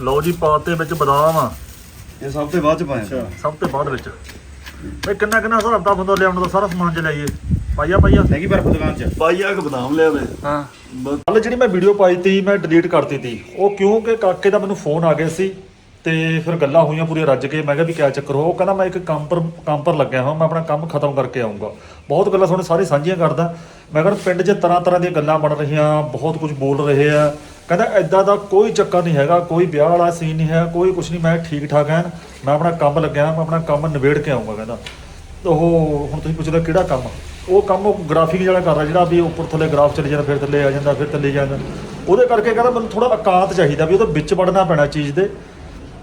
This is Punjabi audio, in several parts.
ਲਓ ਜੀ ਪਾਤੇ ਵਿੱਚ ਬਦਾਮ ਆ। ਇਹ ਸਭ ਤੋਂ ਬਾਅਦ ਚ ਪਾਇਆ ਸਭ ਤੋਂ ਬਾਅਦ ਵਿੱਚ। ਬਈ ਕਿੰਨਾ ਕਿੰਨਾ ਹਿਸਾਬ ਦਾ ਬੰਦਾ ਲਿਆਉਣ ਦਾ ਸਾਰਾ ਸਮਾਨ ਚ ਲਾਈਏ ਪਾਈਆ ਪਾਈਆ? ਹੈਗੀ ਬਰਫ ਦੁਕਾਨ ਚ। ਪਾਈਆ ਕਿ ਬਦਾਮ ਲਿਆਵੇ ਹਾਂ। ਕੱਲ ਜਿਹੜੀ ਮੈਂ ਵੀਡੀਓ ਪਾਈ ਤੀ ਮੈਂ ਡਿਲੀਟ ਕਰਤੀ ਤੀ। ਉਹ ਕਿਉਂਕਿ ਕਾਕੇ ਦਾ ਮੈਨੂੰ ਫੋਨ ਆ ਗਿਆ ਸੀ ਤੇ ਫਿਰ ਗੱਲਾਂ ਹੋਈਆਂ ਪੂਰੀਆਂ ਰੱਜ ਕੇ। ਮੈਂ ਕਿਹਾ ਵੀ ਕਿਆ ਚੱਕਰ ਹੋ ਉਹ ਕਹਿੰਦਾ ਮੈਂ ਇੱਕ ਕੰਮ ਪਰ ਕੰਮ ਪਰ ਲੱਗਿਆ ਹਾਂ ਮੈਂ ਆਪਣਾ ਕੰਮ ਖਤਮ ਕਰਕੇ ਆਉਂਗਾ ਬਹੁਤ ਗੱਲਾਂ ਤੁਹਾਨੂੰ ਸਾਰੀ ਸਾਂਝੀਆਂ ਕਰਦਾ। ਮੈਂ ਕਹਿੰਦਾ ਪਿੰਡ 'ਚ ਤਰ੍ਹਾਂ ਤਰ੍ਹਾਂ ਦੀਆਂ ਗੱਲਾਂ ਬਣ ਰਹੀਆਂ ਬਹੁਤ ਕੁਝ ਬੋਲ ਰਹੇ ਆ। ਕਹਿੰਦਾ ਐਦਾਂ ਦਾ ਕੋਈ ਚੱਕਰ ਨਹੀਂ ਹੈਗਾ, ਕੋਈ ਵਿਆਹ ਵਾਲਾ ਸੀਨ ਨਹੀਂ ਹੈ, ਕੋਈ ਕੁਝ ਨਹੀਂ, ਮੈਂ ਠੀਕ ਠਾਕ ਐਨ ਮੈਂ ਆਪਣਾ ਕੰਮ ਲੱਗਿਆ, ਮੈਂ ਆਪਣਾ ਕੰਮ ਨਿਬੇੜ ਕੇ ਆਉਂਗਾ ਕਹਿੰਦਾ। ਉਹ ਹੁਣ ਤੁਸੀਂ ਪੁੱਛਦੇ ਕਿਹੜਾ ਕੰਮ? ਉਹ ਕੰਮ ਉਹ ਗ੍ਰਾਫਿਕ ਜਿਹੜਾ ਕਰ ਰਿਹਾ ਜਿਹੜਾ ਵੀ ਉੱਪਰ ਥੱਲੇ ਗ੍ਰਾਫ ਚਲੇ ਜਾਂਦਾ, ਫਿਰ ਥੱਲੇ ਆ ਜਾਂਦਾ, ਫਿਰ ਥੱਲੇ ਜਾਂਦਾ। ਉਹਦੇ ਕਰਕੇ ਕਹਿੰਦਾ ਮੈਨੂੰ ਥੋੜਾ ਇਕਾਂਤ ਚਾਹੀਦਾ ਵੀ ਉਹਦੇ ਵਿੱਚ ਵੜਨਾ ਪੈਣਾ ਚੀਜ਼ ਦੇ।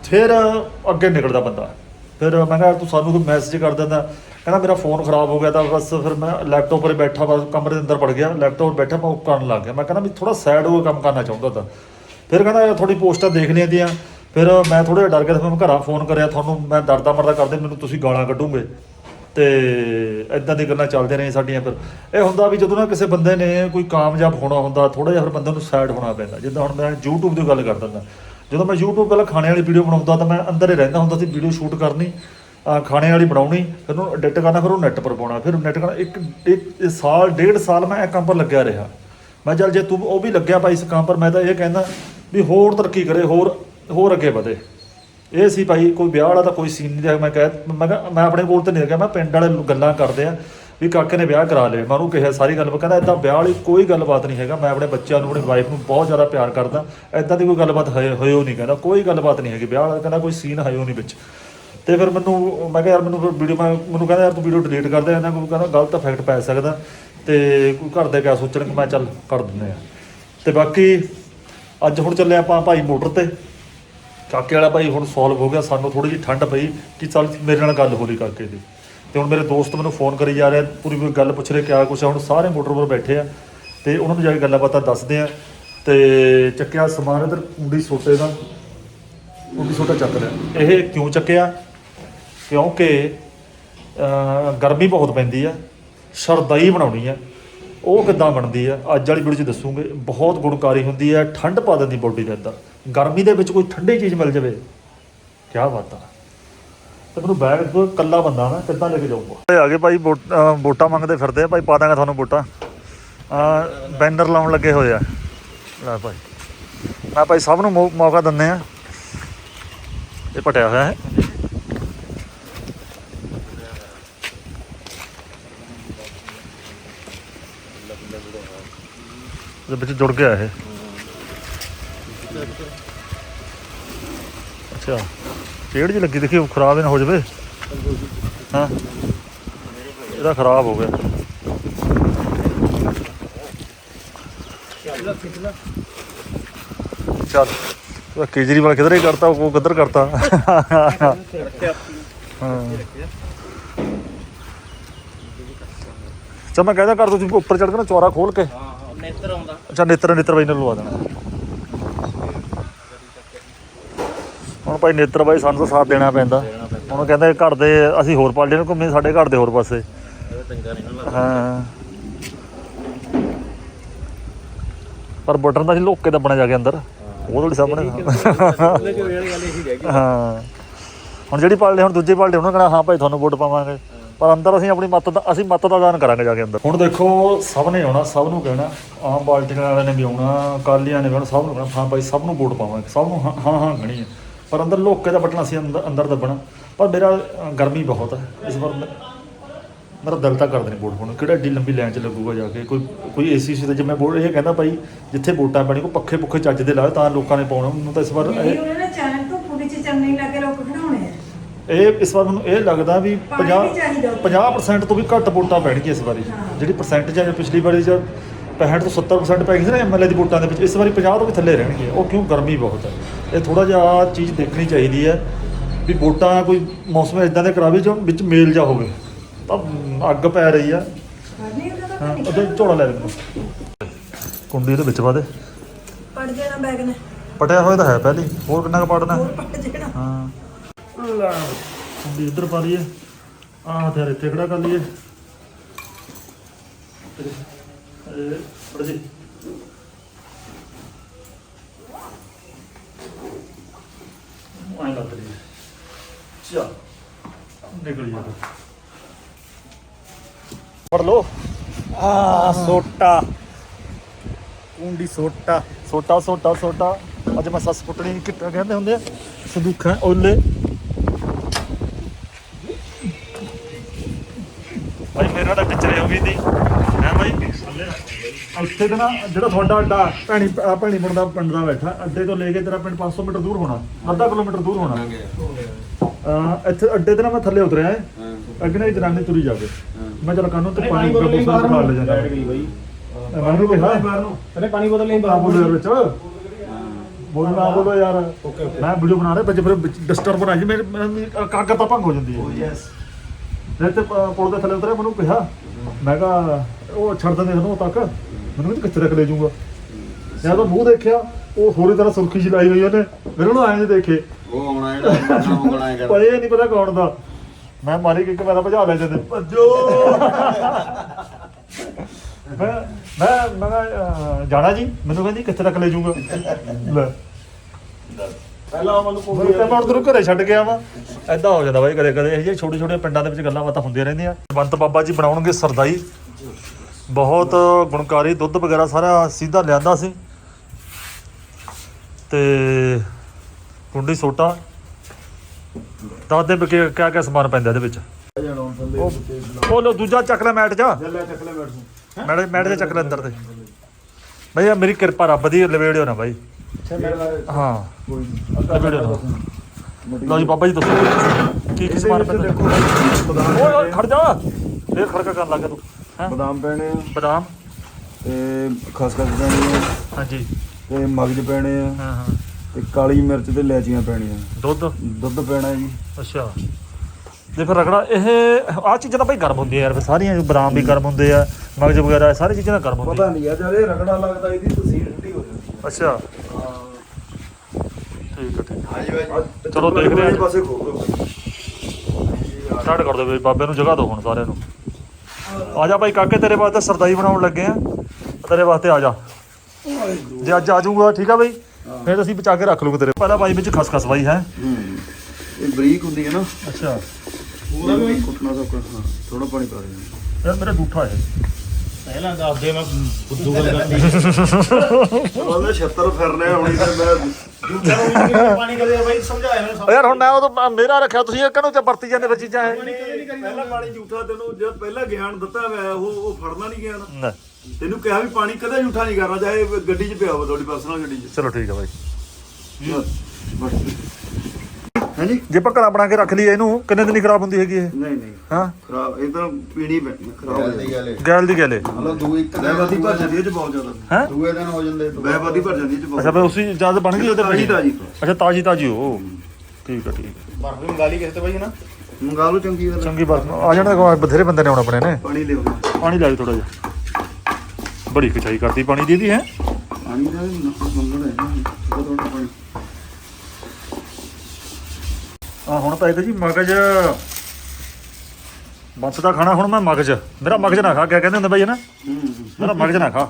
ਫਿਰ ਅੱਗੇ ਨਿਕਲਦਾ ਬੰਦਾ। ਫਿਰ ਮੈਂ ਕਿਹਾ ਤੂੰ ਸਾਨੂੰ ਕੋਈ ਮੈਸੇਜ ਕਰ ਦਿੰਦਾ। ਕਹਿੰਦਾ ਮੇਰਾ ਫੋਨ ਖਰਾਬ ਹੋ ਗਿਆ ਤਾਂ ਬਸ ਫਿਰ ਮੈਂ ਲੈਪਟਾਪ 'ਤੇ ਬੈਠਾ, ਬਸ ਕਮਰੇ ਦੇ ਅੰਦਰ ਵੜ ਗਿਆ। ਲੈਪਟਾਪ 'ਤੇ ਬੈਠਾ, ਮੈਂ ਉਹ ਕਰਨ ਲੱਗ ਗਿਆ। ਮੈਂ ਕਹਿੰਦਾ ਵੀ ਥੋੜਾ ਸੈਡ ਹੋ ਕੇ ਕੰਮ ਕਰਨਾ ਚਾਹੁੰਦਾ ਤਾਂ। ਫਿਰ ਕਹਿੰਦਾ ਯਾਰ ਥੋੜੀ ਪੋਸਟਾਂ ਦੇਖ ਲਈਆਂ ਦੀਆਂ। ਫਿਰ ਮੈਂ ਥੋੜਾ ਜਿਹਾ ਡਰ ਗਿਆ ਤਾਂ ਫਿਰ ਮੈਂ ਘਰਾਂ ਫੋਨ ਕਰਿਆ। ਤੁਹਾਨੂੰ ਮੈਂ ਡਰਦਾ ਮਰਦਾ ਕਰਦੇ, ਮੈਨੂੰ ਤੁਸੀਂ ਗਾਲਾਂ ਕੱਢੋਗੇ। ਤੇ ਇਦਾਂ ਦੀ ਗੱਲਾਂ ਚੱਲਦੀਆਂ ਨੇ ਸਾਡੀਆਂ ਫਿਰ। ਇਹ ਹੁੰਦਾ ਵੀ ਜਦੋਂ ਨਾ ਕਿਸੇ ਬੰਦੇ ਨੇ ਕੋਈ ਕਾਮਯਾਬ ਹੋਣਾ ਹੁੰਦਾ ਥੋੜਾ ਜਿਹਾ ਫਿਰ ਬੰਦੇ ਨੂੰ ਸਾਈਡ ਹੋਣਾ ਪੈਂਦਾ। ਜਿੱਦਾਂ ਹੁਣ ਮੈਂ YouTube ਦੀ ਗੱਲ ਕਰ ਦਿੰਦਾ ਜਦੋਂ ਮੈਂ YouTube ਪਹਿਲਾਂ ਖਾਣੇ ਵਾਲੀ ਵੀਡੀਓ ਬਣਾਉਂਦਾ ਤਾਂ ਮੈਂ ਅੰਦਰ ਹੀ ਰਹਿੰਦਾ ਹੁੰਦਾ ਸੀ ਵੀਡੀਓ ਸ਼ੂਟ ਕਰਨੀ। ਖਾਣੇ ਵਾਲੀ ਬਣਾਉਣੀ, ਫਿਰ ਉਹਨੂੰ ਐਡਿਟ ਕਰਨਾ, ਫਿਰ ਉਹ ਨੈਟ ਪਰ ਪਾਉਣਾ, ਫਿਰ ਨੈਟ ਕਰਨਾ, ਇੱਕ ਇੱਕ ਸਾਲ, ਡੇਢ ਸਾਲ ਮੈਂ ਇਹ ਕੰਮ ਪਰ ਲੱਗਿਆ ਰਿਹਾ। ਮੈਂ ਚੱਲ ਜੇ ਤੂੰ ਉਹ ਵੀ ਲੱਗਿਆ ਭਾਈ ਇਸ ਕੰਮ ਪਰ, ਮੈਂ ਤਾਂ ਇਹ ਕਹਿੰਦਾ ਵੀ ਹੋਰ ਤਰੱਕੀ ਕਰੇ, ਹੋਰ ਹੋਰ ਅੱਗੇ ਵਧੇ। ਇਹ ਸੀ ਭਾਈ ਕੋਈ ਵਿਆਹ ਵਾਲਾ ਤਾਂ ਕੋਈ ਸੀਨ ਨਹੀਂ ਰਿਹਾ, ਮੈਂ ਕਹਿ, ਮੈਂ ਕਿਹਾ, ਮੈਂ ਆਪਣੇ ਕੋਲ ਤੇ ਨਹੀਂ ਗਿਆ ਮੈਂ ਪਿੰਡ ਵਾਲੇ ਗੱਲਾਂ ਕਰਦੇ ਆ ਵੀ ਕਾਕੇ ਨੇ ਵਿਆਹ ਕਰਾ ਲਿਆ ਮੈਂ ਉਹਨੂੰ ਕਿਹਾ, ਸਾਰੀ ਗੱਲ ਕਹਿੰਦਾ ਇਦਾਂ ਵਿਆਹ ਵਾਲੀ ਕੋਈ ਗੱਲਬਾਤ ਨਹੀਂ ਹੈਗਾ, ਮੈਂ ਆਪਣੇ ਬੱਚਿਆਂ ਨੂੰ, ਆਪਣੀ ਵਾਈਫ ਨੂੰ ਬਹੁਤ ਜ਼ਿਆਦਾ ਪਿਆਰ ਕਰਦਾ ਇਦਾਂ ਦੀ ਕੋਈ ਗੱਲਬਾਤ ਹੈ ਹੋਇਓ ਨਹੀਂ ਕਹਿੰਦਾ, ਕੋਈ ਗੱਲਬਾਤ ਨਹੀਂ ਹੈਗੀ। ਵਿਆਹ ਵਾਲਾ ਕਹਿੰਦਾ ਕੋਈ ਸੀਨ ਹੋਇਓ ਨਹੀਂ ਵਿੱਚ। ਤੇ ਫਿਰ ਮੈਨੂੰ, ਮੈਂ ਕਿਹਾ ਯਾਰ ਮੈਨੂੰ ਫਿਰ ਵੀਡੀਓ ਮੈਂ ਮੈਨੂੰ ਕਹਿੰਦਾ ਯਾਰ ਤੂੰ ਵੀਡੀਓ ਡਿਲੀਟ ਕਰ ਦੇ ਇਹਨਾਂ ਕੋਈ ਕਹਿੰਦਾ ਗਲਤ ਇਫੈਕਟ ਪੈ ਸਕਦਾ ਤੇ ਕੋਈ ਘਰ ਦੇ ਕਿਆ ਸੋਚਣਗੇ ਮੈਂ ਚੱਲ ਕਰ ਦਿੰਦੇ ਆ ਤੇ ਬਾਕੀ ਅੱਜ ਹੁਣ ਚੱਲੇ ਆਪਾਂ ਭਾਈ ਮੋਟਰ ਤੇ। ਕਾਕੇ ਵਾਲਾ ਭਾਈ ਹੁਣ ਸੋਲਵ ਹੋ ਗਿਆ, ਸਾਨੂੰ ਥੋੜੀ ਜਿਹੀ ਠੰਡ ਪਈ ਕਿ ਚੱਲ ਮੇਰੇ ਨਾਲ ਗੱਲ ਹੋ ਲਈ ਕਾਕੇ ਦੀ। ਤੇ ਹੁਣ ਮੇਰੇ ਦੋਸਤ ਮੈਨੂੰ ਫੋਨ ਕਰੀ ਜਾ ਰਿਹਾ ਪੂਰੀ ਪੂਰੀ ਗੱਲ ਪੁੱਛ ਰਹੇ ਕਿਆ ਕੁਛ ਆ, ਹੁਣ ਸਾਰੇ ਮੋਟਰ ਉੱਪਰ ਬੈਠੇ ਆ ਤੇ ਉਹਨਾਂ ਨੂੰ ਜਾ ਕੇ ਗੱਲਾਂ ਬਾਤਾਂ ਦੱਸਦੇ ਆ ਤੇ ਚੱਕਿਆ ਸਮਾਨ ਇਧਰ ਕੁੰਡੀ ਸੋਟੇ ਦਾ, ਕੁੰਡੀ ਸੋਟਾ ਚੱਕ ਲਿਆ। ਇਹ ਕਿਉਂ ਚੱਕਿਆ? ਕਿਉਂਕਿ ਗਰਮੀ ਬਹੁਤ ਪੈਂਦੀ ਆ, ਸ਼ਰਦਾਈ ਬਣਾਉਣੀ ਆ, ਉਹ ਕਿੱਦਾਂ ਬਣਦੀ ਆ, ਅੱਜ ਵਾਲੀ ਵੀਡੀਓ 'ਚ ਦੱਸੂਗੇ, ਬਹੁਤ ਗੁਣਕਾਰੀ ਹੁੰਦੀ ਆ, ਠੰਡ ਪਾ ਦਿੰਦੀ ਬੋਡੀ ਦੇ ਅੰਦਰ, ਗਰਮੀ ਦੇ ਵਿੱਚ ਕੋਈ ਠੰਡੀ ਚੀਜ਼ ਮਿਲ ਜਾਵੇ ਕੀ ਬਾਤ ਆ। ਤੇ ਮੈਨੂੰ ਬੈਗ ਤੋਂ ਕੱਲਾ ਬੰਦਾ ਨਾ ਕਿੱਦਾਂ ਲੈ ਕੇ ਜਾਊਗਾ? ਆ ਗਏ ਭਾਈ ਵੋਟ- ਵੋਟਾਂ ਮੰਗਦੇ ਫਿਰਦੇ ਆ, ਭਾਈ ਪਾ ਦਾਂਗਾ ਤੁਹਾਨੂੰ ਵੋਟਾਂ ਆ, ਬੈਨਰ ਲਾਉਣ ਲੱਗੇ ਹੋਏ ਆ। ਲੈ ਭਾਈ। ਮੈਂ ਭਾਈ ਸਭ ਨੂੰ ਮੌਕਾ ਦਿੰਦੇ ਆ। ਇਹ ਪਟਿਆ ਹੋਇਆ ਹੈ। ਉਹਦੇ ਵਿੱਚ ਜੁੜ ਗਿਆ ਇਹ ਅੱਛਾ ਚੇੜ ਜੀ ਲੱਗੀ ਦੇਖੀ ਉਹ ਖਰਾਬ ਹੀ ਨਾ ਹੋ ਜਾਵੇ ਹਾਂ ਇਹਦਾ ਖਰਾਬ ਹੋ ਗਿਆ ਚੱਲ ਉਹ ਕੇਜਰੀਵਾਲ ਕਿਧਰ ਹੀ ਕਰਤਾ ਉਹ ਕਿੱਧਰ ਕਰਤਾ ਹਾਂ ਚਾ ਮੈਂ ਕਹਿੰਦਾ ਕਰ ਤੁਸੀਂ ਉੱਪਰ ਚੜ ਕੇ ਨਾ ਚੌਰਾ ਖੋਲ ਕੇ ਨੇਤਰ ਆਉਂਦਾ। ਅੱਛਾ ਨੇਤਰ ਨੇਤਰ ਬਾਈ ਨੂੰ ਲਵਾ ਦੇਣਾ। ਹੁਣ ਭਾਈ ਨੇਤਰ ਬਾਈ ਸਾਨੂੰ ਤਾਂ ਸਾਥ ਦੇਣਾ ਪੈਂਦਾ। ਹੁਣ ਕਹਿੰਦੇ ਘਰ ਦੇ ਅਸੀਂ ਹੋਰ ਪਾਲਦੇ ਨੂੰ ਘੁੰਮੇ ਸਾਡੇ ਘਰ ਦੇ ਹੋਰ ਪਾਸੇ। ਹਾਂ। ਪਰ ਬਟਨ ਤਾਂ ਅਸੀਂ ਲੋਕ ਕੇ ਦੱਬਣਾ ਜਾ ਕੇ ਅੰਦਰ। ਉਹ ਥੋੜੀ ਸਾਹਮਣੇ। ਹਾਂ। ਹੁਣ ਜਿਹੜੀ ਪਾਲਦੇ ਹੁਣ ਦੂਜੇ ਪਾਲਦੇ ਉਹਨਾਂ ਕਹਣਾ ਹਾਂ ਭਾਈ ਤੁਹਾਨੂੰ ਵੋਟ ਪਾਵਾਂਗੇ। ਪਰ ਅੰਦਰ ਅਸੀਂ ਆਪਣੀ ਮਤ ਦਾ ਅਸੀਂ ਮਤ ਦਾ ਦਾਨ ਕਰਾਂਗੇ ਜਾ ਕੇ ਅੰਦਰ। ਹੁਣ ਦੇਖੋ ਸਭ ਨੇ ਆਉਣਾ ਸਭ ਨੂੰ ਕਹਿਣਾ ਆਮ ਪਾਰਟੀਆਂ ਵਾਲਿਆਂ ਨੇ ਵੀ ਆਉਣਾ ਕਾਲੀਆਂ ਨੇ ਵੀ ਆਉਣਾ ਸਭ ਨੂੰ ਕਹਿਣਾ ਹਾਂ ਭਾਈ ਸਭ ਨੂੰ ਵੋਟ ਪਾਵਾਂਗੇ ਸਭ ਨੂੰ ਹਾਂ ਹਾਂ ਹਾਂ ਕਹਿਣੀ ਹੈ। ਪਰ ਅੰਦਰ ਲੋਕੇ ਦਾ ਬਟਨ ਅਸੀਂ ਅੰਦਰ ਅੰਦਰ ਦੱਬਣਾ। ਪਰ ਮੇਰਾ ਗਰਮੀ ਬਹੁਤ ਹੈ ਇਸ ਵਾਰ ਮੇਰਾ ਦਿਲ ਤਾਂ ਕਰਦਾ ਨਹੀਂ ਵੋਟ ਪਾਉਣ ਨੂੰ। ਕਿਹੜਾ ਏਡੀ ਲੰਬੀ ਲਾਈਨ 'ਚ ਲੱਗੂਗਾ ਜਾ ਕੇ? ਕੋਈ ਕੋਈ ਏਸੀ ਸੀ ਤੇ ਜੇ ਮੈਂ ਵੋਟ ਇਹ ਕਹਿੰਦਾ ਭਾਈ ਜਿੱਥੇ ਵੋਟਾਂ ਪੈਣੀ ਕੋਈ ਪੱਖੇ ਪੁੱਖੇ ਚੱਜ ਦੇ ਲਾਓ ਤਾਂ ਲੋਕਾਂ ਨੇ ਪਾਉਣਾ ਮੈਨੂੰ ਤਾਂ ਇਸ ਵਾਰ ਇਹ- ਨਹੀਂ ਉਹਨਾਂ ਨੇ ਚੈਨਲ ਤੋਂ ਵਿੱਚ ਚੰਨੇ ਲਾ ਕੇ ਲੋਕ ਖੜਾਉਣੇ ਆ ਇਹ ਇਸ ਵਾਰ ਮੈਨੂੰ ਇਹ ਲੱਗਦਾ ਵੀ ਪਾਣੀ 50 ਵੀ ਚਾਹੀਦਾ। 50% ਤੋਂ ਵੀ ਘੱਟ ਵੋਟਾਂ ਪੈਣਗੀਆਂ ਇਸ ਵਾਰੀ। ਜਿਹੜੀ ਪਰਸੈਂਟੇਜ ਹੈ ਪਿਛਲੀ ਵਾਰੀ ਚ 65 ਤੋਂ 70% ਪੈ ਗਈ ਸੀ ਨਾ ਐਮਐਲਏ ਦੀ ਵੋਟਾਂ ਦੇ ਵਿੱਚ ਇਸ ਵਾਰੀ 50 ਤੋਂ ਵੀ ਥੱਲੇ ਰਹਿਣਗੇ ਉਹ ਕਿਉਂ? ਗਰਮੀ ਬਹੁਤ ਹੈ। ਇਹ ਥੋੜਾ ਜਿਹਾ ਚੀਜ਼ ਦੇਖਣੀ ਚਾਹੀਦੀ ਹੈ ਵੀ ਵੋਟਾਂ ਕੋਈ ਮੌਸਮ ਇਦਾਂ ਦੇ ਕਰਾਵੇ ਜੋ ਵਿੱਚ ਮੇਲ ਜਾ ਹੋਵੇ। ਤਾਂ ਅੱਗ ਪੈ ਰਹੀ ਆ। ਹਾਂ ਉਹਦੇ ਝੋਲਾ ਲੈ ਮੈਨੂੰ। ਕੁੰਡੀ ਦੇ ਵਿੱਚ ਪਾ ਦੇ ਪੜ ਜਾਣਾ ਬੈਗ ਨੇ। ਪਟਿਆ ਹੋਇਆ ਤਾਂ ਹੈ ਪਹਿਲੀ। ਹੋਰ ਕਿੰਨਾ ਕੁ ਪੜਨਾ ਹੋਰ ਪੜ ਜਾਣਾ ਹਾਂ। ਕੁੰਡੀ ਇੱਧਰ ਪਾ ਲਈਏ। ਆਹ ਹਥਿਆਰ ਇੱਥੇ ਖੜਾ ਕਰ ਲਈਏ। ਇਹ, ਫੜ ਜੀ। ਲੱਤ ਲਈ ਚਾ ਨਿਕਲ ਜਾ। ਫੜ ਲੋ ਆ ਸੋਟਾ। ਕੁੰਡੀ ਸੋਟਾ। ਸੋਟਾ ਸੋਟਾ ਸੋਟਾ। ਅੱਜ ਮੈਂ ਸੱਸ ਕੁੱਟਣੀ ਕਿੱਟਾ ਕਹਿੰਦੇ ਹੁੰਦੇ ਆ। ਸੰਦੂਖਾਂ, ਓਲੇ ਭਾਈ ਮੇਰਾ ਤਾਂ ਟਿਚਰੇ ਹੋ ਗਈ ਦੀ ਹੈ ਭਾਈ ਇੱਥੇ ਤੇ ਨਾ ਜਿਹੜਾ ਤੁਹਾਡਾ ਅੱਡਾ ਭੈਣੀ ਆਹ ਭੈਣੀ ਪਿੰਡ ਦਾ ਪਿੰਡ ਦਾ ਬੈਠਾ ਅੱਡੇ ਤੋਂ ਲੈ ਕੇ ਤੇਰਾ ਪਿੰਡ 500 ਮੀਟਰ ਦੂਰ ਹੋਣਾ ਅੱਧਾ ਕਿਲੋਮੀਟਰ ਦੂਰ ਹੋਣਾ। ਅਹ ਇੱਥੇ ਅੱਡੇ ਤੇ ਨਾ ਮੈਂ ਥੱਲੇ ਉਤਰਿਆ ਹੈ। ਅੱਗੇ ਨਾ ਜਨਾਨੀ ਤੁਰੀ ਜਾਵੇ। ਮੈਂ ਚਲ ਕਾਨੂੰ ਤੇ ਪਾਣੀ ਦਾ ਬੋਤਲ ਖਾ ਲੈ ਜਾਂਦਾ। ਮੈਨੂੰ ਕਿਹਾ ਪਾਣੀ ਬੋਤਲ ਨਹੀਂ ਆ ਬੋਲੋ ਵਿੱਚ। ਬੋਲ ਨਾ ਬੋਲੋ ਯਾਰ। ਮੈਂ ਵੀਡੀਓ ਬਣਾ ਰਿਹਾ ਵਿੱਚ ਫਿਰ ਡਿਸਟਰਬ ਬਣਾ ਜੀ ਮੇਰੇ ਮੇਰੇ ਕਾਗਰ ਤਾਂ ਭੰਗ ਹੋ ਜਾਂਦੀ ਹੈ। ਯੈਸ ਜੇ ਤੇ ਪੁਲ ਦੇ ਥੱਲੇ ਉਤਰਿਆ ਮੈਨੂੰ ਕਿਹਾ। ਮੈਂ ਕਿਹਾ ਉਹ ਛੱਡ ਦਿੰਦੇ ਹਨੋਂ ਤੱਕ। ਮੈਨੂੰ ਕਹਿੰਦੇ ਕਿੱਥੇ ਰੱਖ ਲੈ ਜਾਊਗਾ। ਜਾਂ ਤਾਂ ਮੂੰਹ ਦੇਖਿਆ ਉਹ ਹੋਰੀ ਤਰ੍ਹਾਂ ਸੁਰਖੀ ਜਿਹੀ ਲਾਈ ਹੋਈ ਉਹਨੇ। ਮੇਰੇ ਨੂੰ ਆਏ ਨਹੀਂ ਦੇਖੇ। ਉਹ ਆਉਣਾ ਜਿਹੜਾ ਮੰਗਣਾ ਹੈ ਪਰ ਇਹ ਨਹੀਂ ਪਤਾ ਕੌਣ ਦਾ। ਮੈਂ ਮਾਰੀ ਕਿ ਮੈਂ ਤਾਂ ਭਜਾ ਲੈ ਜਾਂਦੇ ਭੱਜੋ। ਮੈਂ ਮੈਂ ਮੈਂ ਕਿਹਾ, ਅਹ, ਜਾਣਾ ਜੀ। ਮੈਨੂੰ ਕਹਿੰਦੀ ਕਿੱਥੇ ਤੱਕ ਲੈ ਜਾਊਗਾ। ਲੈ। ਪਹਿਲਾਂ ਮੈਨੂੰ ਮੈਂ ਤਾਂ ਮੈਂ ਉਧਰੋਂ ਘਰੇ ਛੱਡ ਗਿਆ ਵਾ ਐਦਾਂ ਹੋ ਜਾਂਦਾ ਬਾਈ ਕਦੇ ਕਦੇ ਇਹ ਜਿਹੇ ਛੋਟੇ ਛੋਟੇ ਪਿੰਡਾਂ ਦੇ ਵਿੱਚ ਗੱਲਾਂ ਬਾਤਾਂ ਹੁੰਦੀਆਂ ਰਹਿੰਦੀਆਂ। ਬੰਤ ਬਾਬਾ ਜੀ ਬਣਾਉਣਗੇ ਸਰਦਾਈ। ਬਹੁਤ ਗੁਣਕਾਰੀ, ਦੁੱਧ ਵਗੈਰਾ ਸਾਰਾ ਸਿੱਧਾ ਲਿਆਂਦਾ ਸੀ। ਤੇ ਕੁੰਡੀ ਸੋਟਾ ਦੱਸ ਵੀ ਕਿ ਕਿਆ ਕਿਆ ਸਮਾਨ ਪੈਂਦਾ ਇਹਦੇ ਵਿੱਚ। ਉਹ ਲੋ ਦੂਜਾ ਚੱਕ ਲੈ ਮੈਟ ਜਾ। ਮੈਟ ਮੈਟ ਦੇ ਚੱਕ ਲੈ ਅੰਦਰ ਤੇ। ਬਈ ਮੇਰੀ ਕਿਰਪਾ ਰੱਬ ਦੀ, ਲਵੇੜਿਓ ਨਾ ਬਾਈ। ਅੱਛਾ ਹਾਂ, ਲਵੇੜਿਓ ਨਾ। ਲਓ ਜੀ, ਬਾਬਾ ਜੀ ਦੱਸੋ, ਕੀ ਕੀ ਸਮਾਨ ਪੈਂਦਾ? ਓਏ ਓਏ, ਖੜ ਜਾ। ਫੇਰ ਖੜਕਾ ਕਰਨ ਲੱਗ ਗਿਆ ਤੂੰ। ਹੈਂ। ਬਦਾਮ ਪੈਣੇ ਆ। ਬਦਾਮ। ਤੇ ਖਸਖਸ ਪੈਣੀ ਆ। ਹਾਂਜੀ। ਤੇ ਮਗਜ ਪੈਣੇ ਆ। ਹਾਂ ਹਾਂ। ਤੇ ਕਾਲੀ ਮਿਰਚ ਤੇ ਇਲਾਚੀਆਂ ਪੈਣੀਆਂ। ਦੁੱਧ? ਦੁੱਧ ਪੈਣਾ ਜੀ। ਅੱਛਾ। ਤੇ ਫਿਰ ਰਗੜਾ ਇਹ ਆ ਚੀਜ਼ਾਂ ਤਾਂ ਭਾਈ ਗਰਮ ਹੁੰਦੀਆਂ ਯਾਰ ਫਿਰ ਸਾਰੀਆਂ ਬਦਾਮ ਵੀ ਗਰਮ ਹੁੰਦੇ ਆ ਮਗਜ ਵਗੈਰਾ ਸਾਰੀ ਚੀਜ਼ਾਂ ਤਾਂ ਗਰਮ ਹੁੰਦੀਆਂ। ਨਹੀਂ ਆ ਜਦ ਇਹ ਰਗੜਾ ਲੱਗਦਾ ਇਹਦੀ ਤਸੀਰ ਠੰਡੀ ਹੋ ਜਾਂਦੀ ਅੱਛਾ। ਠੀਕ ਹੈ ਠੀਕ ਹਾਂਜੀ ਬਾਈ ਚਲੋ ਦੇਖਦੇ ਹਾਂ। ਪਾਸੇ ਖੋਲ। ਦੋ ਸਟਾਰਟ ਕਰ ਦਿਓ ਬਾਬੇ ਨੂੰ ਜਗ੍ਹਾ ਦਿਓ ਹੁਣ ਸਾਰਿਆਂ ਨੂੰ। ਆ ਜਾ ਭਾਈ ਕਾਕੇ ਤੇਰੇ ਵਾਸਤੇ ਸਰਦਾਈ ਬਣਾਉਣ ਲੱਗੇ ਆ। ਤੇਰੇ ਵਾਸਤੇ ਆ ਜਾ। ਜੇ ਅੱਜ ਆ ਜਾਊਗਾ ਠੀਕ ਆ ਬਈ? ਫਿਰ ਅਸੀਂ ਬਚਾ ਕੇ ਰੱਖ ਲੂਗੇ ਤੇਰੇ। ਪਹਿਲਾਂ ਬਾਈ ਵਿੱਚ ਖਸਖਸ ਬਾਈ ਹੈ? ਇਹ ਬਰੀਕ ਹੁੰਦੀ ਹੈ ਨਾ। ਅੱਛਾ। ਪੂਰਾ ਵੀ ਕੁੱਟਣਾ ਸਭ ਕੁਝ ਥੋੜਾ ਪਾਣੀ ਪਾ ਦੇ। ਯਾਰ ਮੇਰਾ ਗੂਠਾ ਹੈ। ਪਹਿਲਾਂ ਦੱਸ ਦੇ ਮੈਂ ਬੁੱਧੂ ਗੱਲ ਕਰਦੀ ਉਹਦੇ 76 ਫਿਰਨੇ ਹੋਣੀ ਤੇ ਮੈਂ ਜੂਠਾ ਪਾਣੀ ਕਦੇ ਬਾਈ ਸਮਝਾਇਆ ਮੈਨੂੰ ਓ ਯਾਰ ਹੁਣ ਮੈਂ ਉਹ ਮੇਰਾ ਰੱਖਿਆ ਤੁਸੀਂ ਇਹ ਕਿਹਨੂੰ ਤੇ ਵਰਤੀ ਜਾਂਦੇ ਵਿੱਚ ਚੀਜ਼ਾਂ ਇਹ। ਪਹਿਲਾਂ ਪਾਣੀ ਝੂਠਾ ਤੈਨੂੰ ਜਦ ਪਹਿਲਾਂ ਗਿਆਨ ਦਿੱਤਾ ਹੋਇਆ ਉਹ ਉਹ ਫੜਨਾ ਨਹੀਂ ਗਿਆਨ। ਨਾ, ਤੈਨੂੰ ਕਿਹਾ ਵੀ ਪਾਣੀ ਕਦੇ ਝੂਠਾ ਨਹੀਂ ਕਰਨਾ ਚਾਹੇ ਗੱਡੀ 'ਚ ਪਿਆ ਹੋਵੇ ਤੁਹਾਡੀ ਪਰਸਨਲ ਗੱਡੀ 'ਚ। ਚਲੋ ਠੀਕ ਆ ਬਾਈ। ਹਾਂਜੀ? ਜੇ ਪੱਕਾ ਬਣਾ ਕੇ ਰੱਖ ਲਈ ਇਹਨੂੰ ਕਿੰਨੇ ਦਿਨ ਹੀ ਖਰਾਬ ਹੁੰਦੀ ਹੈਗੀ ਇਹ? ਨਹੀਂ ਨਹੀਂ। ਹਾਂ? ਖਰਾਬ ਇਹ ਤਾਂ ਪੀਣੀ ਪੈਣੀ ਖਰਾਬ ਹੋ ਜਾਂਦੀ। ਗੈਲ ਦੀ ਗੈਲੇ ਮਤਲਬ ਦੂ ਇੱਕ ਬੈਵਾਦੀ ਭਰ ਜਾਂਦੀ ਇਹ 'ਚ ਬਹੁਤ ਜ਼ਿਆਦਾ। ਹੈ? ਦੂਏ ਦਿਨ ਹੋ ਜਾਂਦੇ ਤੋਂ ਬੈਵਾਦੀ ਭਰ ਜਾਂਦੀ ਇਹ 'ਚ ਅੱਛਾ ਬਹੁਤ ਫਿਰ ਉਸੇ ਜਦ ਬਣ ਗਈ ਉਹਦੇ ਤਾਜੀ ਤਾਜੀ। ਅੱਛਾ ਤਾਜੀ ਤਾਜੀ ਹੋ ਠੀਕ ਠੀਕ ਬਰਫ ਵੀ ਮੰਗਾ ਲਈ ਕਿਸੇ ਤੇ ਬਾਈ ਨਾ ਮੰਗਾ ਲਓ ਚੰਗੀ ਗੱਲ ਚੰਗੀ ਬਰਫ ਆ ਜਾਣ ਦੇ ਬਥੇਰੇ ਬੰਦੇ ਨੇ ਆਉਣਾ ਆਪਣੇ ਨੇ। ਪਾਣੀ ਲਿਓ ਪਾਣੀ ਲੈ ਥੋੜਾ ਜਿਹਾ। ਬੜੀ ਖਿਚਾਈ ਕਰਦੀ ਪਾਣੀ ਦੀ ਇਹਦੀ ਹੈ? ਪਾਣੀ ਦਾ ਮੰਗਣਾ ਹੈ ਥੋੜਾ ਥੋੜਾ ਪਾਣੀ। ਆ ਹੁਣ ਤਾਂ ਇੱਕ ਜੀ ਮਗਜ। ਬੰਤ ਦਾ ਖਾਣਾ ਹੁਣ ਮੈਂ ਮਗਜ। ਮੇਰਾ ਮਗਜ ਨਾ ਖਾ ਕਿਆ ਕਹਿੰਦੇ ਹੁੰਦੇ ਬਾਈ ਹੈ ਨਾ ਮੇਰਾ ਮਗਜ ਨਾ ਖਾ।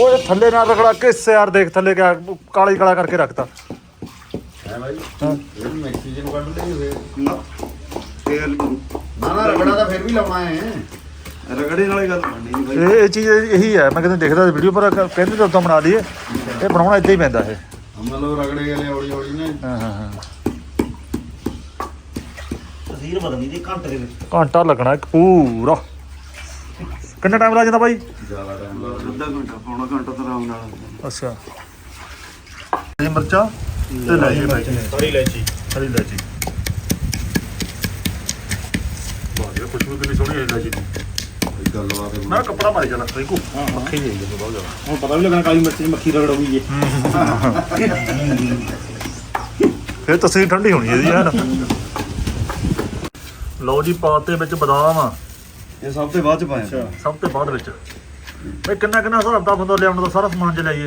ਓਏ ਥੱਲੇ ਨਾਲ ਰਗੜਾ ਕਿਸ ਯਾਰ ਦੇਖ ਥੱਲੇ ਕਿਆ ਕਾਲੀ ਕਾਲਾ ਕਰਕੇ ਰੱਖਤਾ। ਹੈ ਭਾਈ ਹਾਂ। ਇਹ ਮੈਕਸੀਜਨ ਕੱਢ ਲਈ ਹੋਏ ਨਾ ਤੇਲ ਨਾ ਨਾ ਰਗੜਾ ਤਾਂ ਫਿਰ ਵੀ ਲਾਉਣਾ ਹੈ। ਰਗੜੇ ਨਾਲੇ ਗੱਲ ਬਣਨੀ ਨਹੀਂ ਬਾਈ। ਇਹ ਇਹ ਚੀਜ਼ ਇਹੀ ਹੈ ਮੈਂ ਕਹਿੰਦਾ ਦੇਖਦਾ ਵੀਡੀਓ ਪਰ ਕਹਿੰਦੇ ਤਾਂ ਉਦੋਂ ਬਣਾ ਲਈਏ। ਇਹ ਬਣਾਉਣਾ ਇਦਾਂ ਹੀ ਪੈਂਦਾ ਇਹ। ਮਤਲਬ ਰਗੜੇ ਗਲੇ ਹੌਲੀ ਹੌਲੀ ਨੇ ਹਾਂ ਹਾਂ ਹਾਂ। ਤਸਵੀਰ ਬਦਲਣੀ ਦੀ ਘੰਟੇ ਦੇ ਵਿੱਚ। ਘੰਟਾ ਲੱਗਣਾ ਇੱਕ ਪੂਰਾ। ਕਿੰਨਾ ਟਾਈਮ ਲੱਗ ਜਾਂਦਾ ਬਾਈ? ਜ਼ਿਆਦਾ ਟਾਈਮ ਲੱਗਦਾ ਅੱਧਾ ਘੰਟਾ ਪੌਣਾ ਘੰਟਾ ਤਾਂ ਆਰਾਮ ਨਾਲ ਅੱਛਾ। ਇਹ ਮਿਰਚਾਂ ਤੇ ਲੈ ਜੀ ਬਾਈ। ਸਾਰੀ ਇਲਾਇਚੀ। ਹਰੀ ਵਾਹ ਇਹ ਖੁਸ਼ਬੂ ਕਿੰਨੀ ਸੋਹਣੀ ਹੈ ਇਲਾਚੀ ਦੀ। ਗੱਲਬਾਤ ਮੈਂ ਕੱਪੜਾ ਮਾਰੀ ਚੱਲ ਰਿੰਕੂ ਮੱਖੀ ਜਾਈ ਜਾਂਦਾ ਬਹੁਤ ਜ਼ਿਆਦਾ। ਹੁਣ ਪਤਾ ਵੀ ਲੱਗਣਾ ਕਾਲੀ ਮਿਰਚ ਦੀ ਮੱਖੀ ਰਗੜ ਹੋਈ ਏ। ਫਿਰ ਤਸਵੀਰ ਠੰਡੀ ਹੋਣੀ ਇਹਦੀ ਹੈ ਨਾ ਲਓ ਜੀ ਪਾਤੇ ਵਿੱਚ ਬਦਾਮ। ਆ ਇਹ ਸਭ ਤੋਂ ਬਾਅਦ ਚ ਪਾਇਆ। ਸਭ ਤੋਂ ਬਾਅਦ ਵਿੱਚ। ਬਈ ਕਿੰਨਾ ਕਿੰਨਾ ਹਿਸਾਬ ਦਾ ਬੰਦਾ ਲਿਆਉਣ ਦਾ ਸਾਰਾ ਸਮਾਨ ਚ ਲਾਈਏ।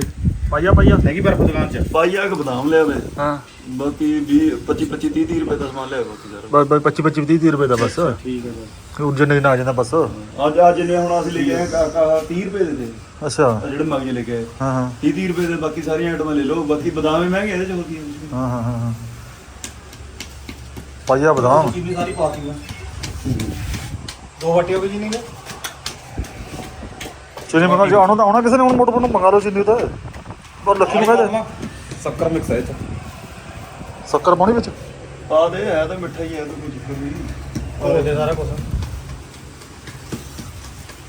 ਪਾਈਆ ਪਾਈਆ। ਹੈਗੀ ਬਰਫ ਦੁਕਾਨ 'ਚ? ਪਾਈਆ ਇੱਕ ਬਦਾਮ ਲਿਆ ਵੇ ਹਾਂ। ਬਾਕੀ 20 25 25 30 30 ਰੁਪਏ ਦਾ ਸਮਾਨ ਲਿਆ ਬਾਕੀ ਸਾਰਾ ਬਸ ਬਸ 25 25 30 ਰੁਪਏ ਦਾ ਬਸ। ਠੀਕ ਹੈ ਬਸ। ਉਹ ਜਿੰਨੇ ਦਿਨ ਆ ਜਾਂਦਾ ਬਸ। ਅੱਜ ਅੱਜ ਨੇ ਹੁਣ ਅਸੀਂ ਲੈ ਕੇ ਆਏ ਕਾਕਾ 30 ਰੁਪਏ ਦੇ ਦੇ। ਅੱਛਾ। ਆਹ ਜਿਹੜੇ ਮਗਜ ਲੈ ਕੇ ਆਏ। ਹਾਂ ਹਾਂ। 30 30 ਰੁਪਏ ਦੇ ਬਾਕੀ ਸਾਰੀਆਂ ਆਈਟਮਾਂ ਲੈ ਲਓ। ਬਾਕੀ ਬਦਾਮ ਵੀ ਮਹਿੰਗੇ ਇਹਦੇ ਚ। ਹੋਤੀ ਹਾਂ ਹਾਂ ਹਾਂ ਹਾਂ। ਪਾਈਆ ਬਦਾਮ। ਚੀਨੀ ਸਾਰੀ ਪਾਤੀ ਆ ਦੋ ਵਟੀਆਂ ਵੀ ਚੀਨੀ ਨੇ ਚੀਨੀ ਮੰਗਾ ਜੇ ਆਉਣਾ ਤਾਂ ਆਉਣਾ ਕਿਸੇ ਨੇ ਹੁਣ ਮੋਟਰ ਨੂੰ ਮੰਗਾ ਲਓ ਚੀਨੀ ਤਾਂ। ਪਰ ਲੱਖੀ ਨੂੰ ਕਹਦੇ ਸ਼ੱਕਰ ਮਿਕਸ ਹੈ ਇਹ 'ਚ। ਸ਼ੱਕਰ ਪਾਉਣੀ ਵਿੱਚ? ਪਾ ਦੇ ਹੈ ਤਾਂ ਮਿੱਠਾ ਹੀ ਹੈ ਤਾਂ ਕੋਈ ਚੱਕਰ ਨਹੀਂ। ਹੋਰ ਦੇ ਸਾਰਾ ਕੁਝ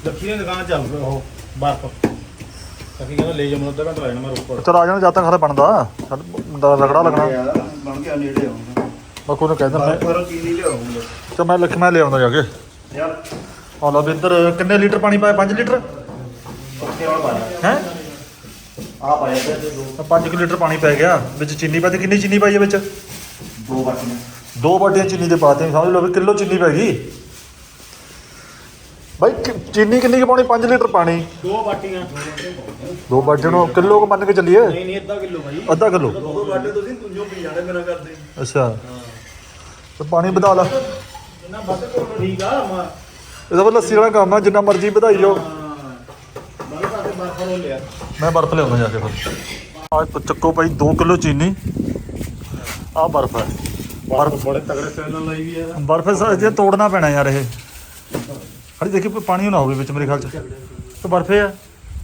ਲੱਖੀ ਨੇ ਦੁਕਾਨ ਚੱਲ ਪਿਆ ਉਹ ਬਰਫ। ਲੱਖੀ ਕਹਿੰਦਾ ਲੈ ਜਾ ਮੈਨੂੰ ਅੱਧਾ ਘੰਟਾ ਲੱਗਣਾ ਮੈਂ ਰੋਪੜ ਚਲ ਆ ਜਾਣਾ ਜਦ ਤੱਕ ਖਰੇ ਬਣਦਾ। ਸਾਡਾ ਰਗੜਾ ਲੱਗਣਾ। ਯਾਰ ਬਣ ਕੇ ਨੇੜੇ ਆਉਂਦਾ। ਮੈਂ ਕੋਈ ਨੂੰ ਕਹਿ ਦਿੰਦਾ। ਪਰ ਕੀ ਨਹੀਂ ਲਿਆਉਂਗਾ ਤੇ ਮੈਂ ਲਿਖ ਮੈਂ ਲੈ ਆਉਂਦਾ ਜਾ ਕੇ। ਯਾਰ। ਆ ਲਓ ਵੀ ਇੱਧਰ ਕਿੰਨੇ ਲੀਟਰ ਪਾਣੀ ਪਾਇਆ? 5 ਲੀਟਰ? ਪੱਕੇ ਵਾਲਾ ਪਾਇਆ। ਹੈ? ਆ ਪਾਇਆ ਤੇ ਦੋ। 5 ਲੀਟਰ ਪਾਣੀ ਪੈ ਗਿਆ। ਵਿੱਚ ਚੀਨੀ ਪਾ ਕਿੰਨੀ ਚੀਨੀ ਪਾਈ ਹੈ ਵਿੱਚ? ਦੋ ਵਟੀਆਂ ਦੋ ਬਾਟੀਆਂ ਚੀਨੀ ਦੇ ਪਾਤੇ ਸਮਝ ਲਓ ਵੀ ਕਿਲੋ ਚੀਨੀ ਪੈ ਗਈ। ਬਾਈ ਕਿ- ਚੀਨੀ ਕਿੰਨੀ ਕੁ ਪਾਉਣੀ? 5 ਲੀਟਰ ਪਾਣੀ। ਦੋ ਵਟੀਆਂ ਦੋ ਬਾਟੀਆਂ ਨੂੰ ਕਿਲੋ ਕੁ ਮੰਨ ਕੇ ਚੱਲੀਏ? ਨਹੀਂ ਨਹੀਂ ਅੱਧਾ ਕਿਲੋ ਭਾਈ ਅੱਧਾ ਕਿਲੋ। ਦੋ ਬਾਟੇ ਤੁਸੀਂ ਤੁੰਜੋ ਪੀ ਜਾਣੇ ਮੇਰਾ ਕਰਦੇ ਅੱਛਾ। ਤੇ ਪਾਣੀ ਵਧਾ ਲਾ। ਜਿੰਨਾ ਵੱਧ ਕੋਲ ਠੀਕ ਆ ਮਾ ਇਹਦਾ ਮਤਲਬ ਲੱਸੀ ਵਾਲਾ ਕੰਮ ਆ ਜਿੰਨਾ ਮਰਜ਼ੀ ਵਧਾਈ ਜਾਓ ਬਾਕੀ ਪਾਸੇ ਬਰਫ ਰੋ ਲਿਆ ਮੈਂ ਬਰਫ਼ ਲਿਆਉਂਦਾ ਜਾ ਕੇ ਫਿਰ। ਆਹ ਚੱਕੋ ਭਾਈ 2 ਕਿਲੋ ਚੀਨੀ। ਆਹ ਬਰਫ਼ ਹੈ। ਬਰਫ ਬੜੇ ਤਗੜੇ ਚੈਨਲ ਲਾਈ ਵੀ ਆ। ਬਰਫ਼ ਸ- ਜੇ ਤੋੜਨਾ ਪੈਣਾ ਯਾਰ ਇਹ। ਹੜੀ ਦੇਖੀ ਕੋਈ ਪਾਣੀ ਨਾ ਹੋਵੇ ਵਿੱਚ ਮੇਰੇ ਖਿਆਲ ਚ। ਤੇ ਬਰਫ਼ ਆ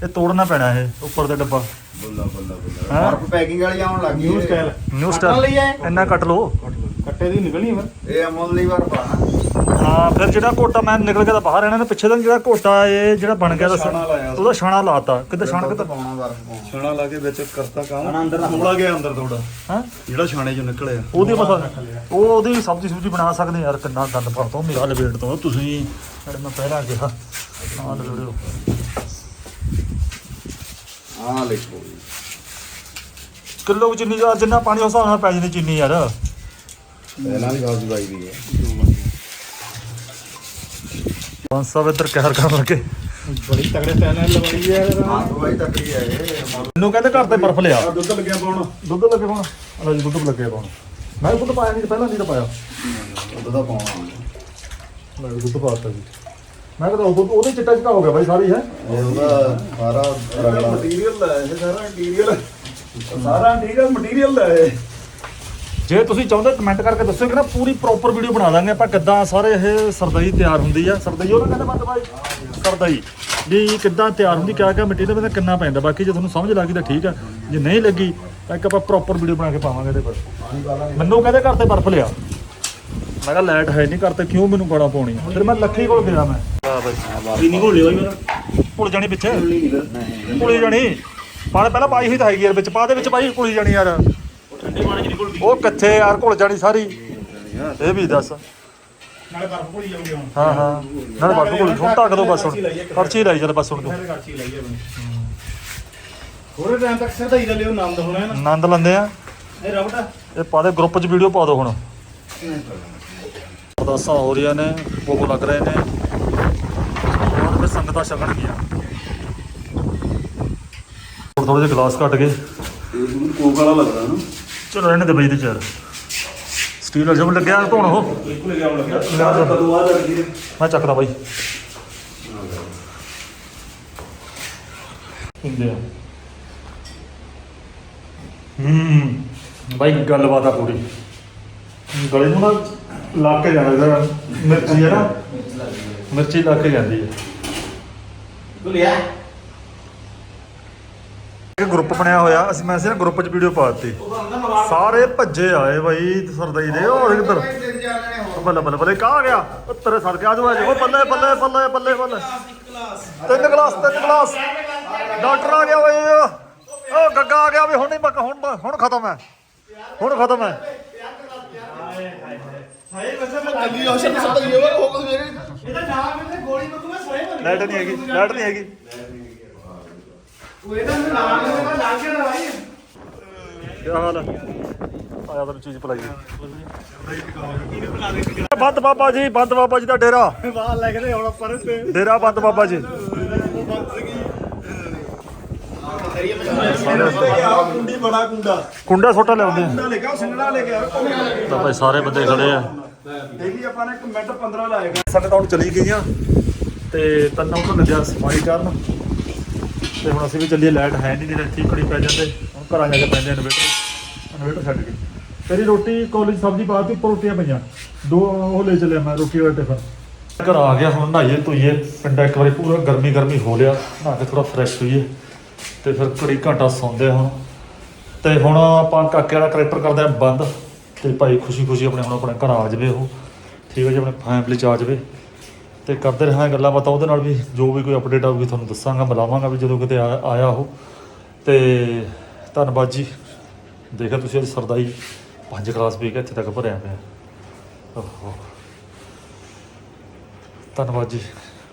ਇਹ ਤੋੜਨਾ ਪੈਣਾ ਇਹ ਉੱਪਰ ਦਾ ਡੱਬਾ। ਬੱਲਾ ਬੱਲਾ ਬੱਲਾ। ਹੈਂ? ਬਰਫ ਪੈਕਿੰਗ ਵਾਲੀ ਆਉਣ ਲੱਗ ਗਈ ਨਿਊ। ਸਟਾਈਲ ਨਿਊ ਆਏ? ਇੰਨਾ ਕੱਟ ਲਓ। ਕੱਟੇ ਦੀ ਨਿਕਲਣੀ ਫਿਰ। ਇਹ ਅਮਨ ਲਈ ਬਰਫ ਆ। ਨਾ ਹਾਂ ਫਿਰ ਜਿਹੜਾ ਕੋਟਾ ਮੈਂ ਨਿਕਲ ਗਿਆ ਤਾਂ ਬਾਹਰ ਇਹਨਾਂ ਨੇ ਪਿੱਛੇ ਦਾ ਜਿਹੜਾ ਕੋਟਾ ਇਹ ਜਿਹੜਾ ਬਣ ਗਿਆ ਛਾਣਾ ਦੱਸ ਲਾਇਆ। ਉਹਦਾ ਛਾਣਾ ਲਾਤਾ। ਕਿਤੇ ਛਾਣ ਦੁੱਧ ਕਿਤੇ ਪਾਉਣਾ। ਬਰਫ ਪਾਉਣਾ ਛਾਣਾ ਲਾ ਕੇ ਵਿੱਚ ਕਰਤਾ ਕੰਮ। ਛਾਣਾ ਅੰਦਰ ਥੋੜਾ ਗਿਆ ਅੰਦਰ ਥੋੜਾ ਹਾਂ? ਜਿਹੜਾ ਛਾਣੇ ਚੋਂ ਨਿਕਲਿਆ। ਉਹਦੀ ਮਸਾ ਉਹ ਉਹਦੀ ਸਬਜ਼ੀ ਸੁਬਜ਼ੀ ਬਣਾ ਸਕਦੇ ਯਾਰ ਕਿੰਨਾ ਗੰਦ ਪਾ ਤੋਂ ਮੇਰਾ। ਲਵੇਟ ਤੋਂ ਤੁਸੀਂ ਜਿਹੜੇ ਮੈਂ ਪਹਿਲਾਂ ਕਿਹਾ। ਹਾਂ ਲਵੇੜੋ ਆ ਲਿਖੋ ਜੀ। ਕਿਲੋ ਕੁ ਚੀਨੀ ਜਿੰਨਾ ਪਾਣੀ ਉਸ ਹਿਸਾਬ ਨਾਲ ਪੈ ਜਾਂਦੀ ਚੀਨੀ ਯਾਰ। ਪਹਿਲਾਂ ਵੀ ਸਬਜ਼ੀ ਪਾਈ ਦੀ ਹੈ। ਪੰਜ ਸੌ ਇੱਧਰ ਕਹਿਰ ਕਰਨ ਲੱਗੇ। ਬੜੀ ਤਗੜੇ ਚੈਨਲ ਲਵਾਈ ਆ ਹਾਂ ਬਾਈ ਤਕੜੀ ਹੈ ਇਹ ਮੈਨੂੰ ਕਹਿੰਦੇ ਘਰ ਤੇ ਬਰਫ਼ ਲਿਆ। ਦੁੱਧ ਲੱਗਿਆ ਪਾਉਣ। ਦੁੱਧ ਲੱਗੇ ਪਾਉਣ। ਅਲਾ ਜੀ ਦੁੱਧ ਲੱਗੇ ਪਾਉਣ। ਮੈਂ ਦੁੱਧ ਪਾਇਆ ਨਹੀਂ ਪਹਿਲਾਂ ਨਹੀਂ ਤਾਂ ਪਾਇਆ। ਦੁੱਧ ਦਾ ਪਾਉਣਾ ਮੈਂ ਦੁੱਧ ਪਾਤਾ ਜੀ। ਮੈਂ ਕਹਿੰਦਾ ਉਹ ਦੁੱਧ- ਉਹਦੇ ਚਿੱਟਾ ਚਿੱਟਾ ਹੋ ਗਿਆ ਬਾਈ ਸਾਰੀ ਹੈ? ਉਹਦਾ ਸਾਰਾ ਰਗੜਾ। ਮਟੀਰੀਅਲ ਹੈ ਇਹ ਸਾਰਾ ਇੰਟੀਰੀਅਰ ਸਾਰਾ ਇੰਟੀਰੀਅਰ ਮਟੀਰੀਅਲ ਹੈ ਇਹ। ਜੇ ਤੁਸੀਂ ਚਾਹੁੰਦੇ ਕਮੈਂਟ ਕਰਕੇ ਦੱਸੋ ਕਿ ਨਾ ਪੂਰੀ ਪ੍ਰੋਪਰ ਵੀਡੀਓ ਬਣਾ ਦਾਂਗੇ। ਆਪਾਂ ਕਿੱਦਾਂ ਸਾਰੇ ਇਹ ਸਰਦਈ ਤਿਆਰ ਹੁੰਦੀ ਆ। ਸਰਦਈ ਉਹ ਕਹਿੰਦੇ ਬੰਦ ਭਾਈ ਸਰਦਈ। ਵੀ ਕਿੱਦਾਂ ਤਿਆਰ ਹੁੰਦੀ, ਕਿਆ ਕਿਆ ਮਟੀਰੀਅਲ ਇਹਦਾ ਕਿੰਨਾ ਪੈਂਦਾ, ਬਾਕੀ ਜੇ ਤੁਹਾਨੂੰ ਸਮਝ ਲੱਗੀ ਤਾਂ ਠੀਕ ਆ। ਜੇ ਨਹੀਂ ਲੱਗੀ, ਤਾਂ ਇੱਕ ਆਪਾਂ ਪ੍ਰੋਪਰ ਵੀਡੀਓ ਬਣਾ ਕੇ ਪਾਵਾਂਗੇ ਇਹਦੇ ਪਰ। ਮੈਨੂੰ ਕਹਿੰਦੇ ਘਰ ਤੇ ਬਰਫ਼ ਲਿਆ। ਮੈਂ ਕਿਹਾ ਲਾਈਟ ਹੈ ਨਹੀਂ ਘਰ ਤੇ, ਕਿਉਂ ਮੈਨੂੰ ਗਾੜਾ ਪਾਉਣੀ ਫਿਰ ਮੈਂ ਲੱਖੀ ਕੋਲ ਗਿਆ ਮੈਂ। ਚੀਨੀ ਘੋਲ ਲਿਓ ਮੇਰਾ। ਪੁਲ ਜਾਣੀ ਪਿੱਛੇ। ਪੁਲੀ ਜਾਣੀ। ਪਾਣੀ ਪਹਿਲਾਂ ਪਾਈ ਹੋਈ ਤਾਂ ਹੈਗੀ ਯਾਰ, ਵਿੱਚ ਪਾ ਦੇ ਵਿੱਚ ਪਾਈ, ਪੁਲੀ ਜਾਣੀ ਯਾਰ। ਪਾਣੀ ਘੁਲਦੀ ਉਹ ਕਿੱਥੇ ਯਾਰ ਘੁਲ ਜਾਣੀ ਸਾਰੀ। ਇਹ ਵੀ ਦੱਸ। ਨਾਲੇ ਬਰਫ ਘੋਲੀ ਜਾਊਗੀ ਹੁਣ। ਹਾਂ ਹਾਂ। ਨਾਲ ਬਾਟੂ ਕੋਲ ਹੁਣ ਢੱਕ ਦੋ ਬਸ ਹੁਣ। ਪਰਚੀ ਲਾਈ ਚੱਲ ਬਸ ਹੁਣ ਤੂੰ। ਸਾਰੇ ਕਾਚੀ ਲਾਈ ਥੋੜੇ ਟਾਈਮ ਤੱਕ ਸਰਦਾਈ ਦਾ ਲਿਓ ਆਨੰਦ ਹੋਣਾ ਹੈ ਨਾ? ਆਨੰਦ ਲੈਂਦੇ ਆ। ਇਹ ਰਬੜਾ ਇਹ ਪਾ ਦੇ ਗਰੁੱਪ 'ਚ ਵੀਡੀਓ ਪਾ ਦਿਓ ਹੁਣ। ਅਰਦਾਸਾਂ ਹੋ ਰਹੀਆਂ ਨੇ ਭੋਗ ਲੱਗ ਰਹੇ ਨੇ। ਹੋਰ ਵੀ ਸੰਗਤਾਂ ਛਕਣਗੀਆਂ। ਥੋੜੇ ਥੋੜੇ ਜਿਹੇ ਗਲਾਸ ਘਟ ਗਏ ਕੋਕ ਵਾਲਾ ਲੱਗਦਾ ਨਾ। ਚਲੋ ਇਹਨੇ ਤੇ ਬਈ ਦੇ ਚਾਰ। ਸਟੀਲ ਵਾਲਾ ਜਮ ਲੱਗਿਆ, ਧੋਣ ਉਹ। ਬਿਲਕੁਲ ਲੱਗਿਆ ਹੁਣ ਲੱਗਿਆ ਲਿਆ ਕਦੋਂ ਆ ਜਾਂਦੀ ਹੈ ਮੈਂ ਚੱਕਦਾ ਬਾਈ। ਹੁੰਦੇ ਆ। ਹੂੰ, ਬਾਈ ਗੱਲਬਾਤ ਆ ਪੂਰੀ। ਗਲੇ ਨੂੰ ਨਾ ਲਾ ਕੇ ਜਾਣਾ ਇਹਦਾ। ਮਿਰਚੀ ਹੈ ਨਾ। ਮਿਰਚੀ ਲਾ ਕੇ ਜਾਂਦੀ ਹੈ ਲਿਆ। ਇੱਕ ਗਰੁੱਪ ਬਣਿਆ ਹੋਇਆ ਅਸੀਂ ਮੈਂ ਸੀ ਨਾ ਗਰੁੱਪ 'ਚ ਵੀਡੀਓ ਪਾ ਦਿੱਤੀ ਸਾਰੇ ਭੱਜੇ ਆਏ ਬਾਈ ਸਰਦਾਈ ਦੇ ਹੋਰ ਹੋਰ ਬੱਲੇ ਬੱਲੇ ਬੱਲੇ ਕਾ ਗਿਆ ਉਹ ਤੇਰੇ ਸਰ ਕੇ ਆ ਜਾਓ ਉਹ ਬੱਲੇ ਬੱਲੇ ਬੱਲੇ ਬੱਲੇ ਬੱਲੇ। ਤਿੰਨ ਗਲਾਸ ਤਿੰਨ ਗਲਾਸ। ਡਾਕਟਰ ਆ ਗਿਆ ਓਏ ਉਹ ਗੱਗਾ ਆ ਗਿਆ ਵੀ ਹੁਣ ਨਹੀਂ ਮੱਕ ਹੁਣ ਹੁਣ ਖਤਮ ਹੈ। ਹੁਣ ਖਤਮ ਹੈ। ਲਾਈਟ ਨਹੀਂ ਹੈਗੀ ਲਾਈਟ ਨਹੀਂ ਹੈਗੀ। ਤੂੰ ਇਹਦਾ ਨਾਮ ਇਹਦਾ ਲਾ ਕੇ ਨਾ ਭਾਈ। ਕੀ ਹਾਲ ਹੈ ਆਇਆ ਤੈਨੂੰ ਚੀਜ਼ ਪਲਾਈ ਬੰਦ ਬਾਬਾ ਜੀ ਬੰਦ ਬਾਬਾ ਜੀ ਦਾ ਡੇਰਾ। ਬਾਹਰ ਲੈ ਕੇ ਹੁਣ ਪਰ ਤੇ ਡੇਰਾ ਬੰਦ ਬਾਬਾ ਜੀ। ਕੁੰਡੀ ਬੜਾ ਕੁੰਡਾ। ਕੁੰਡਾ ਛੋਟਾ ਲਿਆਉਂਦੇ ਆ। ਕੁੰਡਾ ਲੈ ਕੇ ਆ ਸਿੰਗੜਾ ਲੈ ਕੇ ਆ ਤਾਂ ਭਾਈ ਸਾਰੇ ਬੰਦੇ ਖੜੇ ਆ। ਦੇਖੀ ਆਪਾਂ ਨੇ 1 ਮਿੰਟ 15 ਲਾਏਗਾ ਸਾਡੇ ਤਾਂ ਹੁਣ ਚਲੀ ਗਈਆਂ ਤੇ ਤੰਨਾ ਲੱਗਿਆ ਸਫ਼ਾਈ ਕਰਨ ਤੇ ਹੁਣ ਅਸੀਂ ਵੀ ਚੱਲੀਏ, ਲਾਈਟ ਹੈ ਨਹੀਂ ਜਿਹੜੇ ਠੀਕ ਪੈ ਜਾਂਦੇ। ਹੁਣ ਘਰਾਂ ਜਾ ਕੇ ਪੈਂਦੇ ਇਨਵੇਟਰ। ਇਨਵੇਟਰ ਛੱਡ ਕੇ। ਤੇਰੀ ਰੋਟੀ ਕਾਲਜ ਸਬਜ਼ੀ ਬਾਅਦ ਉੱਪਰ ਰੋਟੀਆਂ ਪਈਆਂ। ਦੋ, ਉਹ ਲੈ ਚੱਲਿਆ ਮੈਂ, ਰੋਟੀ ਵਾਲਾ ਟਿਫਨ। ਘਰ ਆ ਗਿਆ, ਹੁਣ ਨਹਾਈਏ, ਧੋਈਏ। ਪਿੰਡਾ ਇੱਕ ਵਾਰੀ ਪੂਰਾ ਗਰਮੀ ਗਰਮੀ ਹੋ ਲਿਆ। ਨਹਾ ਕੇ ਥੋੜਾ ਫਰੈਸ਼ ਹੋਈਏ। ਤੇ ਫਿਰ ਘੜੀ ਘੰਟਾ ਸੌਂਦੇ ਆ ਹੁਣ। ਤੇ ਹੁਣ ਆਪਾਂ ਕਾਕੇ ਵਾਲਾ ਕਰੈਕਟਰ ਕਰਦੇ ਆ ਬੰਦ। ਤੇ ਭਾਈ ਖੁਸ਼ੀ ਖੁਸ਼ੀ ਆਪਣੇ ਹੁਣ ਆਪਣੇ ਘਰ ਆ ਜਾਵੇ ਉਹ। ਠੀਕ ਹੈ ਜੀ, ਆਪਣੇ ਫੈਮਿਲੀ ਚ ਆ ਜਾਵੇ। ਤੇ ਕਰਦੇ ਰਹਾਂਗੇ ਗੱਲਾਂ ਬਾਤਾਂ ਉਹਦੇ ਨਾਲ ਵੀ ਜੋ ਵੀ ਕੋਈ ਅਪਡੇਟ ਆਊਗੀ ਤੁਹਾਨੂੰ ਦੱਸਾਂਗਾ, ਮਿਲਾਵਾਂਗਾ ਵੀ ਜਦੋਂ ਕਿਤੇ ਆ- ਆਇਆ ਉਹ। ਤੇ ਧੰਨਵਾਦ ਜੀ। ਦੇਖਿਆ ਤੁਸੀਂ ਅੱਜ ਸਰਦਾਈ ਪੰਜ ਕਲਾਸ ਪੀ ਕੇ ਇੱਥੇ ਤੱਕ ਭਰਿਆ ਪਿਆ। ਓਹੋ। ਧੰਨਵਾਦ ਜੀ।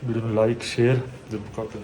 ਵੀਡੀਓ ਨੂੰ ਲਾਈਕ ਸ਼ੇਅਰ ਜ਼ਰੂਰ ਕਰ ਦਿਓ।